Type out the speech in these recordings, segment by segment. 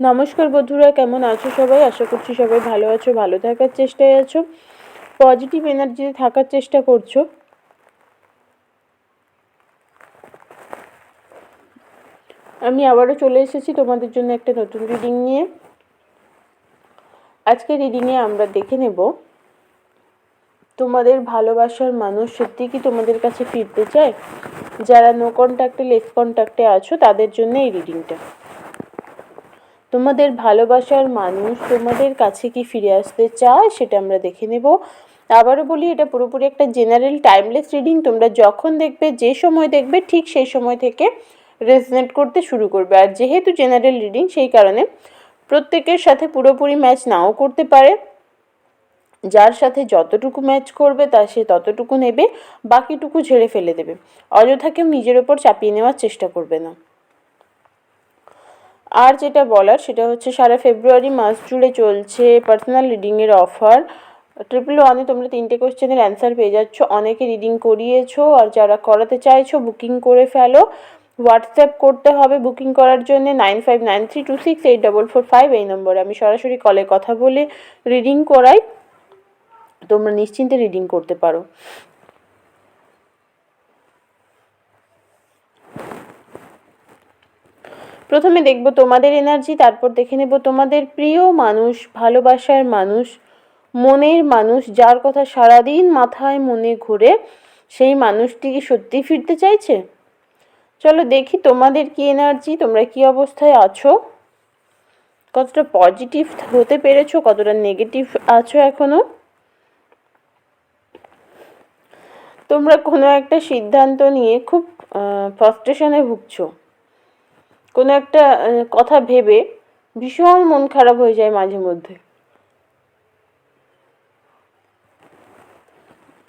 নমস্কার বন্ধুরা, কেমন আছো সবাই? আশা করছি সবাই ভালো আছো, ভালো থাকার চেষ্টায় আছো। পজিটিভ এনার্জিতে থাকার চেষ্টা করছ। আমি আবারও চলে এসেছি তোমাদের জন্য একটা নতুন রিডিং নিয়ে। আজকে রিডিংয়ে আমরা দেখে নেব, তোমাদের ভালোবাসার মানুষ সত্যি কি তোমাদের কাছে ফিরতে চায়? যারা নো কন্ট্যাক্টে লেস কন্ট্যাক্টে আছো, তাদের জন্য এই রিডিংটা তোমাদের ভালোবাসার মানুষ তোমাদের কাছে কি ফিরে আসতে চায় সেটা আমরা দেখে নেব। আবারও বলি, এটা পুরোপুরি একটা জেনারেল টাইমলেস রিডিং তোমরা যখন দেখবে, যে সময় দেখবে, ঠিক সেই সময় থেকে রেজনেট করতে শুরু করবে। আর যেহেতু জেনারেল রিডিং সেই কারণে প্রত্যেকের সাথে পুরোপুরি ম্যাচ নাও করতে পারে। যার সাথে যতটুকু ম্যাচ করবে, তা সে ততটুকু নেবে, বাকিটুকু ঝেড়ে ফেলে দেবে। অযথা কেউ নিজের ওপর চাপিয়ে নেওয়ার চেষ্টা করবে না। আর যেটা বলার সেটা হচ্ছে সারা ফেব্রুয়ারি মাস জুড়ে চলছে পার্সোনাল রিডিংয়ের অফার ট্রিপল ওয়ানে তোমরা তিনটে কোশ্চেনের অ্যান্সার পেয়ে যাচ্ছ। অনেকে রিডিং করিয়েছো আর যারা করাতে চাইছো বুকিং করে ফেলো। হোয়াটসঅ্যাপ করতে হবে বুকিং করার জন্য nine five nine three two six eight double four five এই নম্বরে আমি সরাসরি কলে কথা বলে রিডিং করাই। তোমরা নিশ্চিন্তে রিডিং করতে পারো। প্রথমে দেখব তোমাদের এনার্জি তারপর দেখে নেব তোমাদের প্রিয় মানুষ, ভালোবাসার মানুষ, মনের মানুষ, যার কথা সারাদিন মাথায় মনে ঘুরে, সেই মানুষটি কি সত্যি ফিরতে চাইছে? চলো দেখি তোমাদের কি এনার্জি তোমরা কি অবস্থায় আছো? কতটা পজিটিভ হতে পেরেছ, কতটা নেগেটিভ আছো এখনও? তোমরা কোনো একটা সিদ্ধান্ত নিয়ে খুব ফ্রাস্ট্রেশনে ভুগছো। কোনো একটা কথা ভেবে ভীষণ মন খারাপ হয়ে যায় মাঝে মধ্যে।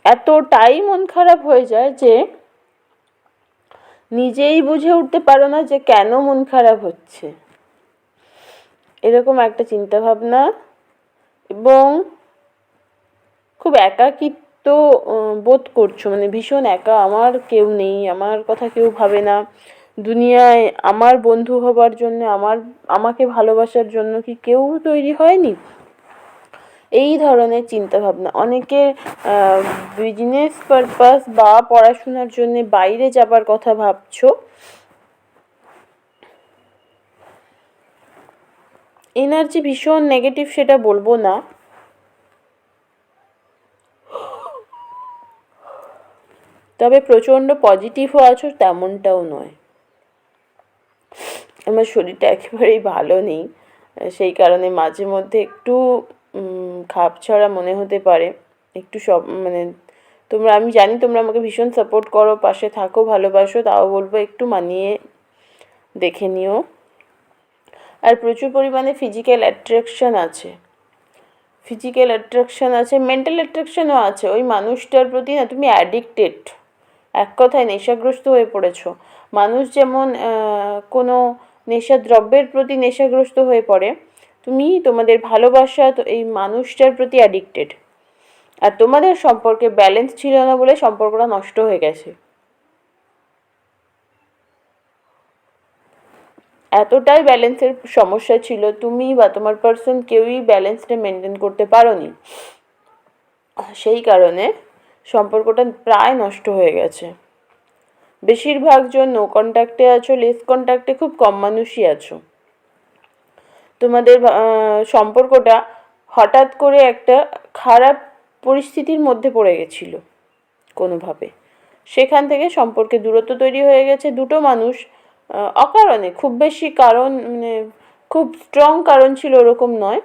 এতটাই মন খারাপ হয়ে যায় যে নিজেই বুঝে উঠতে পারো না যে কেন মন খারাপ হচ্ছে। এরকম একটা চিন্তা ভাবনা এবং খুব একাকিত্ব বোধ করছ। মানে ভীষণ একা, আমার কেউ নেই, আমার কথা কেউ ভাবে না। দুনিয়ায় আমার বন্ধু হবার জন্য, আমার, আমাকে ভালোবাসার জন্য কি কেউ তৈরি হয়নি? এই ধরনের চিন্তাভাবনা। অনেকে বিজনেস পারপাস বা পড়াশোনার জন্য বাইরে যাবার কথা ভাবছ। এনার্জি ভীষণ নেগেটিভ সেটা বলব না। তবে প্রচণ্ড পজিটিভও আছো তেমনটাও নয়। আমার শরীরটা একেবারেই ভালো নেই। সেই কারণে মাঝে মধ্যে একটু খাপ ছড়া মনে হতে পারে। একটু সব মানে তোমরা, আমি জানি তোমরা আমাকে ভীষণ সাপোর্ট করো, পাশে থাকো, ভালোবাসো, তাও বলব একটু মানিয়ে দেখে নিও। আর প্রচুর পরিমাণে ফিজিক্যাল অ্যাট্রাকশান আছে। ফিজিক্যাল অ্যাট্রাকশান আছে মেন্টাল অ্যাট্রাকশানও আছে। ওই মানুষটার প্রতি না, তুমি অ্যাডিক্টেড এক কথায় নেশাগ্রস্ত হয়ে পড়েছো। মানুষ যেমন কোনো নেশা দ্রব্যের প্রতি নেশাগ্রস্ত হয়ে পড়ে, তুমি তোমাদের ভালোবাসা তো এই মানুষটার প্রতি অ্যাডিক্টেড আর তোমাদের সম্পর্কে ব্যালেন্স ছিল না বলে সম্পর্কটা নষ্ট হয়ে গেছে। এতটাই ব্যালেন্সের সমস্যা ছিল, তুমি বা তোমার পার্সন কেউই ব্যালেন্সটা মেনটেন করতে পারোনি। সেই কারণে সম্পর্কটা প্রায় নষ্ট হয়ে গেছে। বেশিরভাগ জন নো কন্ট্যাক্টে আছো লেস কন্ট্যাক্টে খুব কম মানুষই আছো। তোমাদের সম্পর্কটা হঠাৎ করে একটা খারাপ পরিস্থিতির মধ্যে পড়ে গেছিল কোনোভাবে। সেখান থেকে সম্পর্কে দূরত্ব তৈরি হয়ে গেছে। দুটো মানুষ অকারণে, খুব বেশি কারণ মানে খুব স্ট্রং কারণ ছিল ওরকম নয়।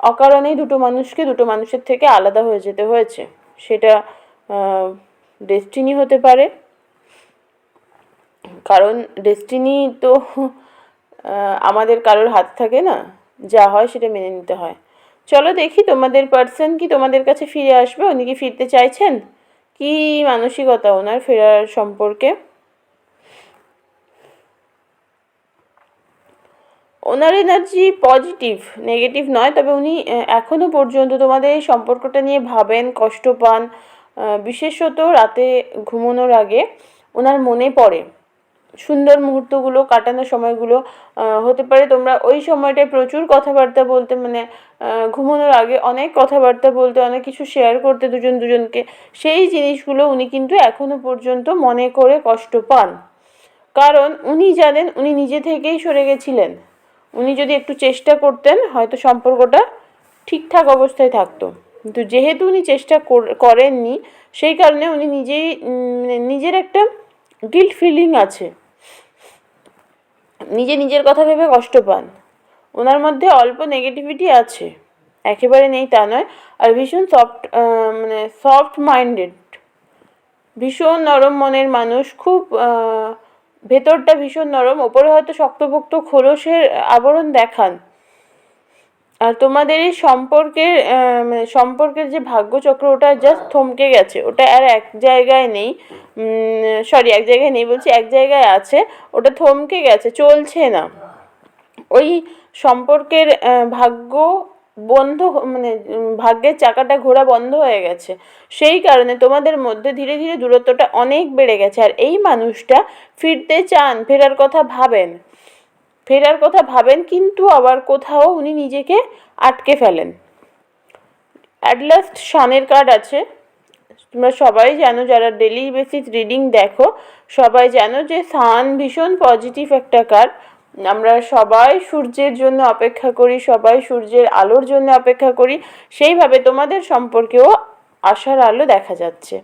অকারণেই দুটো মানুষকে দুটো মানুষের থেকে আলাদা হয়ে যেতে হয়েছে। সেটা ডেস্টিনি হতে পারে। কারণ ডেস্টিনি তো আমাদের কারোর হাত থাকে না। যা হয় সেটা মেনে নিতে হয়। চলো দেখি তোমাদের পার্সন কি তোমাদের কাছে ফিরে আসবে? উনি কি ফিরতে চাইছেন? কি মানসিকতা ওনার ফেরার সম্পর্কে? ওনার এনার্জি পজিটিভ নেগেটিভ নয়, তবে উনি এখনও পর্যন্ত তোমাদের এই সম্পর্কটা নিয়ে ভাবেন, কষ্ট পান। বিশেষত রাতে ঘুমানোর আগে ওনার মনে পড়ে। সুন্দর মুহূর্তগুলো কাটানোর সময়গুলো হতে পারে। তোমরা ওই সময়টায় প্রচুর কথাবার্তা বলতে মানে ঘুমানোর আগে অনেক কথাবার্তা বলতে, অনেক কিছু শেয়ার করতে দুজন দুজনকে, সেই জিনিসগুলো উনি কিন্তু এখনও পর্যন্ত মনে করে কষ্ট পান। কারণ উনি জানেন উনি নিজে থেকেই সরে গেছিলেন। উনি যদি একটু চেষ্টা করতেন, হয়তো সম্পর্কটা ঠিকঠাক অবস্থায় থাকতো। কিন্তু যেহেতু উনি চেষ্টা কর- করেননি, সেই কারণে উনি নিজেই মানে নিজের একটা গিল্ট ফিলিং আছে। নিজে নিজের কথা ভেবে কষ্ট পান। ওনার মধ্যে অল্প নেগেটিভিটি আছে। একেবারে নেই তা নয়। আর ভীষণ সফট মানে সফট মাইন্ডেড ভীষণ নরম মনের মানুষ। খুব ভেতরটা ভীষণ নরম। ওপরে হয়তো শক্তপোক্ত খোলসের আবরণ দেখান। আর তোমাদের এই সম্পর্কের মানে সম্পর্কের যে ভাগ্যচক্র, ওটা জাস্ট থমকে গেছে। ওটা আর এক জায়গায় নেই। সরি এক জায়গায় নেই বলছি, এক জায়গায় আছে। ওটা থমকে গেছে, চলছে না। ওই সম্পর্কের ভাগ্য বন্ধ মানে ভাগ্যের চাকাটা ঘোরা বন্ধ হয়ে গেছে। সেই কারণে তোমাদের মধ্যে ধীরে ধীরে দূরত্বটা অনেক বেড়ে গেছে। আর এই মানুষটা ফিরতে চান, ফেরার কথা ভাবেন। ফেরার কথা ভাবেন, কিন্তু আবার কোথাও উনি নিজেকে আটকে ফেলেন। অ্যাট লাস্ট শানের কার্ড আছে। তোমরা সবাই জানো, যারা ডেলি বেসিস রিডিং দেখো, সবাই জানো যে সান ভীষণ পজিটিভ একটা কার্ড আমরা সবাই সূর্যের জন্য অপেক্ষা করি, সবাই সূর্যের আলোর জন্য অপেক্ষা করি। সেইভাবে তোমাদের সম্পর্কেও আশার আলো দেখা যাচ্ছে।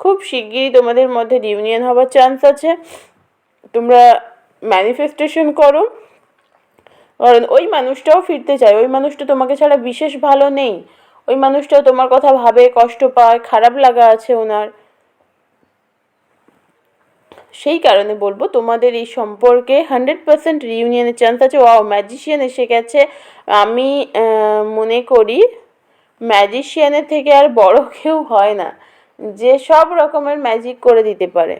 খুব শিগগিরই তোমাদের মধ্যে রিউনিয়ন হওয়ার চান্স আছে। তোমরা ম্যানিফেস্টেশন করো। কারণ ওই মানুষটাও ফিরতে চায়। ওই মানুষটা তোমাকে ছাড়া বিশেষ ভালো নেই। ওই মানুষটাও তোমার কথা ভাবে, কষ্ট পায়, খারাপ লাগা আছে ওনার। সেই কারণে বলব, তোমাদের এই সম্পর্কে হান্ড্রেড পার্সেন্ট রিউনিয়নের চান্স আছে। ওয়াও ম্যাজিশিয়ান এসে গেছে। আমি মনে করি ম্যাজিশিয়ানের থেকে আর বড় কেউ হয় না। যে সব রকমের ম্যাজিক করে দিতে পারে।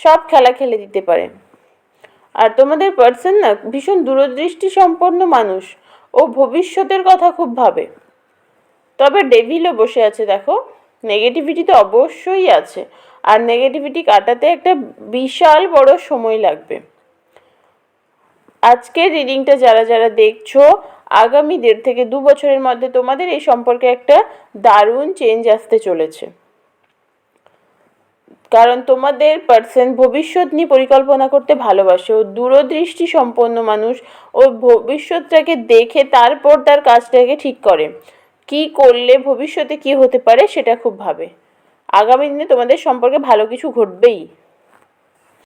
সব খেলা খেলে দিতে পারে। আর তোমাদের পার্সন না ভীষণ দূরদৃষ্টি সম্পন্ন মানুষ ও ভবিষ্যতের কথা খুব ভাবে। তবে ডেভিলও বসে আছে দেখো নেগেটিভিটি তো অবশ্যই আছে, আর নেগেটিভিটি কাটাতে একটা বিশাল বড় সময় লাগবে। আজকের রিডিংটা যারা যারা দেখছ, আগামী দেড় থেকে দু বছরের মধ্যে তোমাদের এই সম্পর্কে একটা দারুণ চেঞ্জ আসতে চলেছে। কারণ তোমাদের পার্সন ভবিষ্যৎ নিয়ে পরিকল্পনা করতে ভালোবাসে ও দূরদৃষ্টি সম্পন্ন মানুষ ও ভবিষ্যৎটাকে দেখে তারপর তার কাজটাকে ঠিক করে। কি করলে ভবিষ্যতে কি হতে পারে সেটা খুব ভাবে। আগামী দিনে তোমাদের সম্পর্কে ভালো কিছু ঘটবেই।